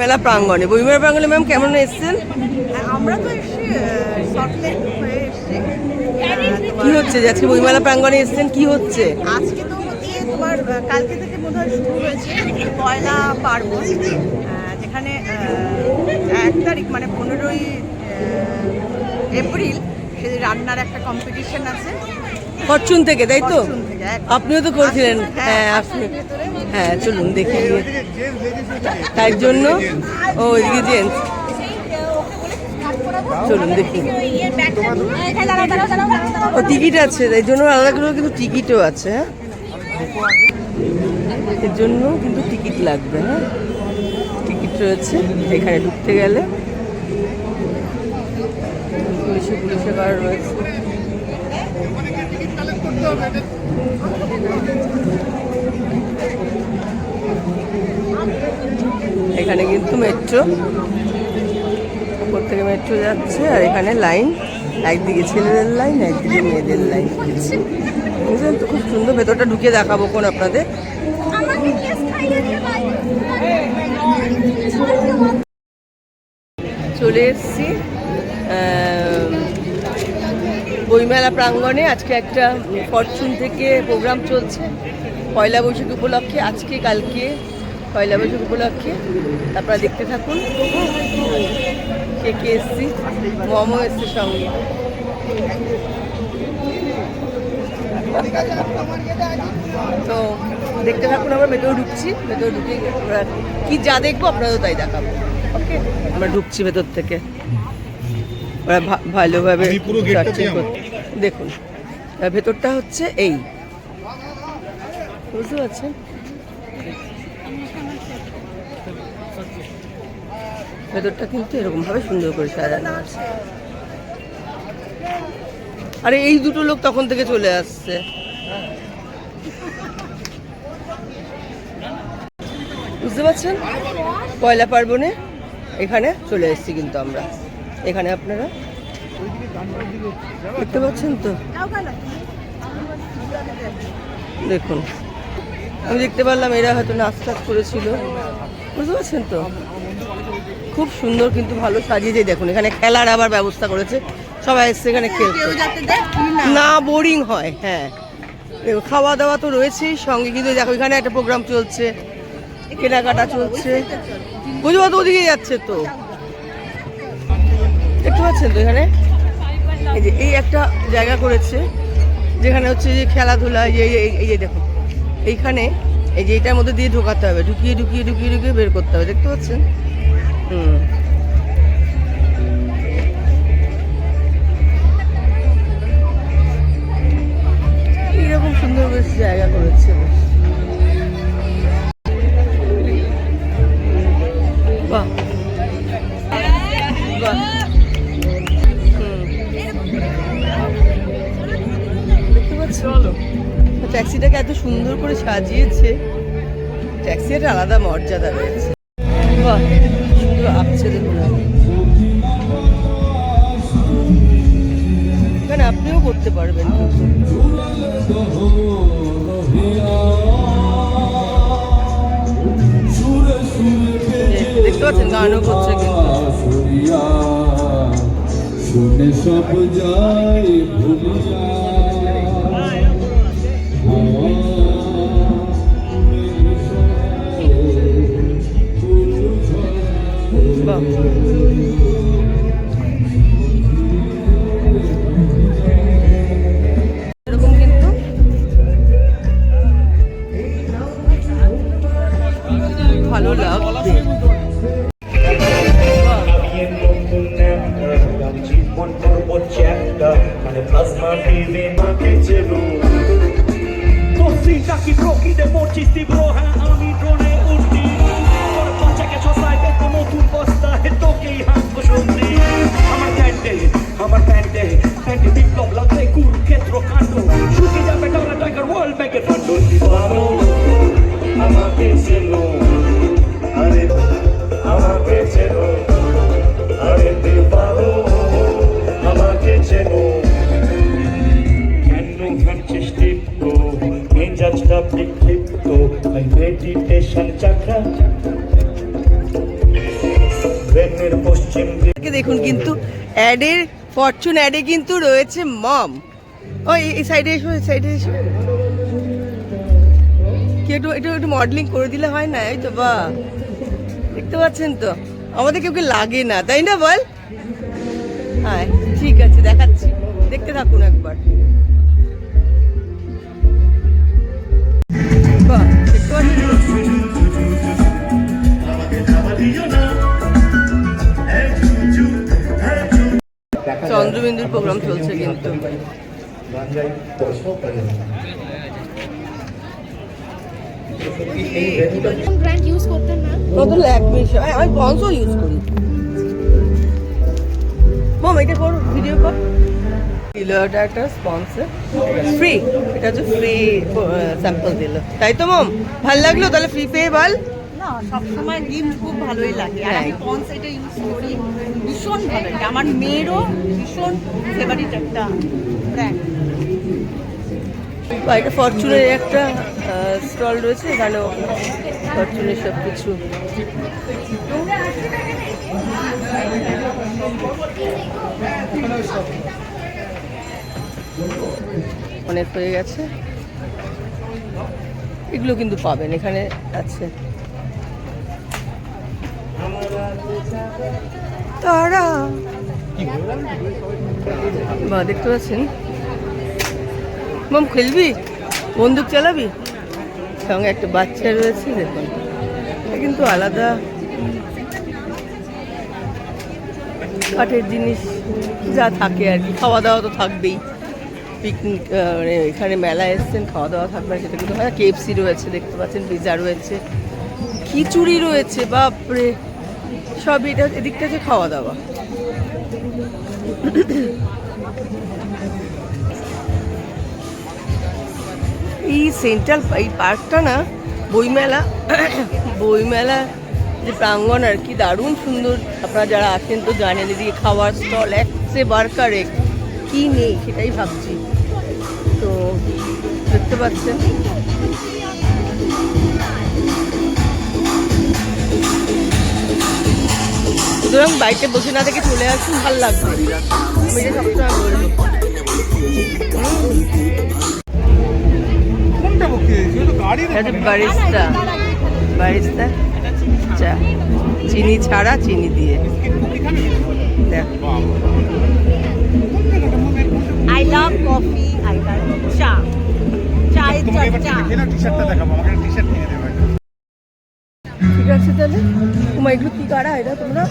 মেলা প্রাঙ্গণে। বইমেলা প্রাঙ্গণে ম্যাম কেমন এসছেন? আমরা তো এসছি সল্টলেক হয়ে এসছি। কি হচ্ছে? যে আজকে বইমেলা প্রাঙ্গণে এসছেন কি হচ্ছে? আজকে তো দিয়ে তোমার কালকে থেকে বোধ হয় শুরু হয়েছে পয়লা পার্বণ যেখানে এক তারিখ মানে পনেরোই এপ্রিল সে রান্নার একটা কম্পিটিশন আছে। ফরচুন থেকে তাই তো। আপনিও তো করেছিলেন। হ্যাঁ হ্যাঁ, আপনি। হ্যাঁ চলুন দেখে তাই জন্য, ও ওইদিকে জেন্টস। চলুন দেখি। ও টিকিট আছে এর জন্য আলাদা করে, কিন্তু টিকিটও আছে হ্যাঁ? এর জন্য কিন্তু টিকিট লাগবে হ্যাঁ? টিকিট রয়েছে, এখানে ঢুকতে গেলে। পুলিশে পুলিশে কার রয়েছে। এখানে কিন্তু মেট্রো। উপর থেকে মেট্রো যাচ্ছে আর এখানে লাইন। একদিকে ছেলেদের লাইন, একদিকে মেয়েদের লাইন। বুঝলেন তো? খুব সুন্দর ভেতরটা ঢুকে দেখাবো কোন আপনাদের। চলে এসেছি। বইমেলা প্রাঙ্গণে আজকে একটা ফরচুন থেকে প্রোগ্রাম চলছে। পয়লা বৈশাখ উপলক্ষে, আজকে, কালকে, পয়লা বৈশাখ উপলক্ষে। আপনারা দেখতে থাকুন। কে কে এসছি? মমও এসছে সঙ্গে। তো দেখতে থাকুন আমরা, ভেতরে ঢুকছি, ভেতরে ঢুকে আমরা কি যা দেখব আপনাদেরও তাই দেখাবো। ওকে আমরা ঢুকছি ভেতর থেকে। ওরা ভালোভাবে। দেখুন আর ভেতরটা হচ্ছে এই। বুঝতে পারছেন? ভেতরটা কিন্তু এরকম ভাবে সুন্দর করে সাজানো আছে। আরে এই দুটো লোক তখন থেকে চলে আসছে। বুঝতে পারছেন? পয়লা পার্বণে এখানে চলে এসেছি কিন্তু আমরা। এখানে আপনারা? দেখতে পাচ্ছেন তো? দেখুন। আমি দেখতে পারলাম এরা হয়তো নাচ টাচ করেছিল। বুঝতে পারছেন তো? খুব সুন্দর কিন্তু ভালো সাজিয়েছে। দেখুন এখানে খেলার আবার ব্যবস্থা করেছে। সবাই এসছে এখানে খেলতে। না? বোরিং হয় হ্যাঁ। দেখো, খাওয়া দাওয়া তো রয়েছেই সঙ্গে কিন্তু দেখো এখানে একটা প্রোগ্রাম চলছে কেনাকাটা চলছে। বুঝব তো ওদিকে যাচ্ছে তো। পাচ্ছেন তো এখানে? এই যে, এই একটা জায়গা করেছে, যেখানে হচ্ছে যে খেলাধুলা, এই যে, এই- যে দেখো এইখানে, এই যে এটার মধ্যে দিয়ে ঢোকাতে হবে, ঢুকিয়ে ঢুকিয়ে ঢুকিয়ে ঢুকিয়ে বের করতে হবে, দেখতে পাচ্ছেন? হুম। ট্যাক্সিটাকে এত সুন্দর করে সাজিয়েছে ট্যাক্সি একটা আলাদা মর্যাদা রয়েছে। সুন্দর আপছে দেখুন আপনিও করতে পারবেন দেখতে পাচ্ছেন, গানও করছে কিন্তু। সব যায় আমাকে চেনো তসিটা কি প্রকৃতে মরছিস তীব্র হ্যাঁ আমি ড্রোনে উঠি তোর পাঁচে গেছো সাইডে তো নতুন বস্তা হে তোকেই হাঁটবো সন্ধি আমার প্যান্টে আমার প্যান্টে প্যান্টে বিপ্লব লাগবে কুরুক্ষেত্র কাণ্ড শুকিয়ে যাবে টাকা টাকার ওয়ার্ল্ড ব্যাংকের ফান্ড আমাকে চেনো দেখুন কিন্তু অ্যাডের ফরচুন অ্যাডে কিন্তু রয়েছে মম ওই এই সাইডে এসো, এই সাইডে এসো। কি একটু একটু একটু মডেলিং করে দিলে হয় না? এই তো, বা। দেখতে পাচ্ছেন তো? আমাদের কেউ লাগে না, তাই না বল? হ্যাঁ ঠিক আছে, দেখাচ্ছি। দেখতে থাকুন একবার। চন্দ্রবিন্দুর প্রোগ্রাম চলছে কিন্তু। কোন ব্র্যান্ড মম, এটা ভিডিও একটা স্পন্সর ফ্রি এটা হচ্ছে ফ্রি স্যাম্পল তাই তো মম? ভালো লাগল? তাহলে ফ্রি পেয়ে বল সবসময় গিফট খুব ভালোই লাগে। আর আমি। পন্স এটা ইউজ করি ভীষণ ভালো লাগে। আমার মেয়েরও ভীষণ ফেভারিট একটা ব্র্যান্ড এটা ফরচুনের একটা স্টল রয়েছে এখানেও ফরচুনের সব কিছু অনেক হয়ে গেছে। এগুলো কিন্তু পাবেন এখানে আছে। তারা। বা দেখতে পাচ্ছেন? মাম, খেলবি? বন্দুক চালাবি? সঙ্গে একটা বাচ্চা রয়েছে, দেখুন। কিন্তু আলাদা। কাঠের জিনিস যা থাকে আর কি খাওয়া দাওয়া তো থাকবেই। পিকনিক মানে এখানে মেলা এসছেন খাওয়া দাওয়া থাকবে, সেটা কিন্তু হয় কেএফসি রয়েছে, দেখতে পাচ্ছেন পিজা রয়েছে। খিচুড়ি রয়েছে, বাপরে! সব এটা এদিকটা যে খাওয়া দাওয়া। এই সেন্ট্রাল এই পার্কটা না, বইমেলা বইমেলা যে প্রাঙ্গণ আর কি, দারুণ সুন্দর। আপনারা যারা আসেন তো জানেন, এদিকে খাওয়ার স্টল এক সে বারকার এক কী নেই, সেটাই ভাবছি। তো দেখতে পাচ্ছেন। সুতরাং বাড়িতে বসে না থেকে চলে আসুন ভালো লাগবে। আমি এটা সবসময় বলব বারিস্তা। বারিস্তা? চা চিনি ছাড়া চিনি দিয়ে। দেখ। I love coffee I love cha. চায়ের চর্চা ঠিক আছে তাহলে? তোমার এগুলো কি কারা? এটা তোমরা?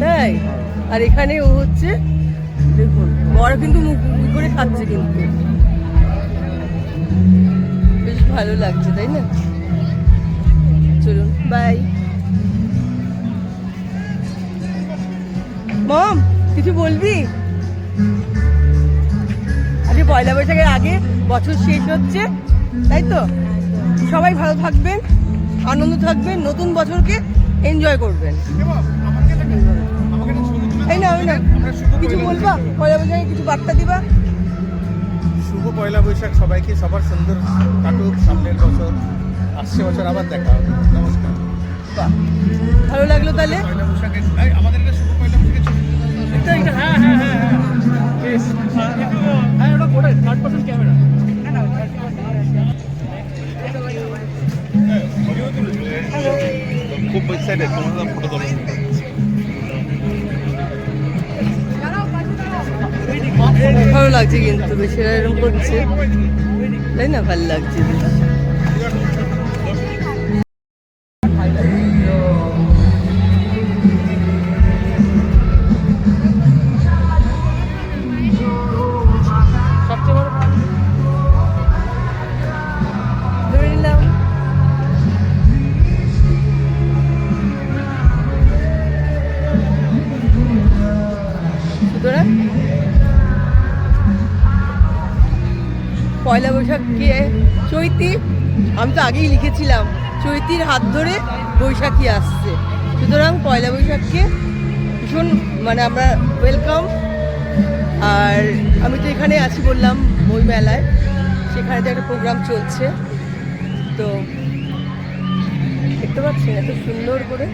তাই? আর এখানে ও হচ্ছে, দেখুন, বড় কিন্তু মুখ করে খাচ্ছে কিন্তু। বেশ ভালো লাগছে, তাই না? চলুন বাই মম, কিছু বলবি? পয়লা বৈশাখের আগে বছর শেষ হচ্ছে তাই তো? সবাই ভালো থাকবেন আনন্দ থাকবেন নতুন বছরকে এনজয় করবেন। এই না ওই না কিছু বলবা? পয়লা বৈশাখে কিছু বার্তা দিবা? শুভ পয়লা বৈশাখ সবাইকে সবার সুন্দর কাটুক সামনের বছর আসছে বছর আবার দেখা হবে। নমস্কার। ভালো লাগল তাহলে? পয়লা বৈশাখের এই, আমাদের এটা শুভ পয়লা খুব ফটো ভালো লাগছে কিন্তু বেশি এরকম করছে। তাই না? ভালো লাগছে পয়লা বৈশাখকে চৈতি, আমি তো আগেই লিখেছিলাম, চৈতির হাত ধরে বৈশাখী আসছে। সুতরাং পয়লা বৈশাখকে ভীষণ মানে আমরা ওয়েলকাম আর আমি তো এখানে আছি বললাম, বই মেলায়। সেখানে তো একটা প্রোগ্রাম চলছে। তো দেখতে পাচ্ছেন, এত সুন্দর করে